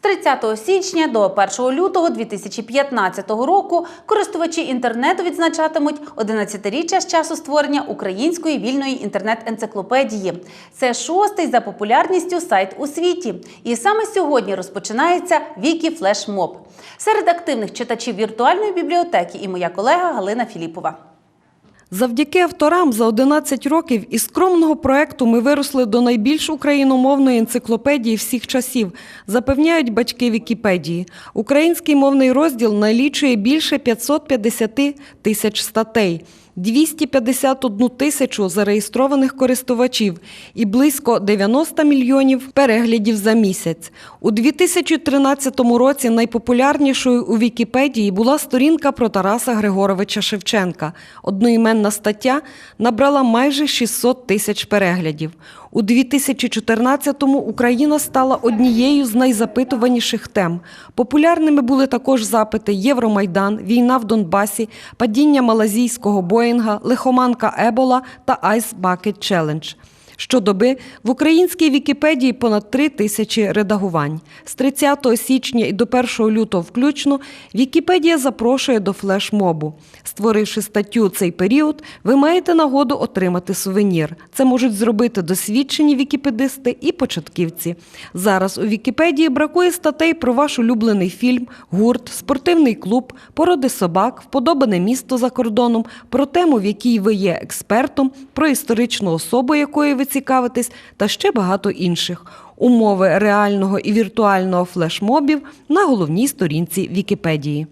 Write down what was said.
30 січня до 1 лютого 2015 року користувачі інтернету відзначатимуть 11-річчя з часу створення української вільної інтернет-енциклопедії. Це шостий за популярністю сайт у світі. І саме сьогодні розпочинається Вікі Флешмоб. Серед активних читачів віртуальної бібліотеки і моя колега Галина Філіпова. Завдяки авторам за 11 років із скромного проекту ми виросли до найбільш україномовної енциклопедії всіх часів, запевняють батьки Вікіпедії. Український мовний розділ налічує більше 550 тисяч статей. 251 тисячу зареєстрованих користувачів і близько 90 мільйонів переглядів за місяць. У 2013 році найпопулярнішою у Вікіпедії була сторінка про Тараса Григоровича Шевченка. Одноіменна стаття набрала майже 600 тисяч переглядів. У 2014-му Україна стала однією з найзапитуваніших тем. Популярними були також запити Євромайдан, війна в Донбасі, падіння малазійського Боїнга, лихоманка Ебола та Ice Bucket Challenge. Щодоби в українській Вікіпедії понад три тисячі редагувань. З 30 січня і до 1 лютого включно Вікіпедія запрошує до флешмобу. Створивши статтю цей період, ви маєте нагоду отримати сувенір. Це можуть зробити досвідчені вікіпедисти і початківці. Зараз у Вікіпедії бракує статей про ваш улюблений фільм, гурт, спортивний клуб, породи собак, вподобане місто за кордоном, про тему, в якій ви є експертом, про історичну особу, якою ви цікавитесь, та ще багато інших. Умови реального і віртуального флешмобів на головній сторінці Вікіпедії.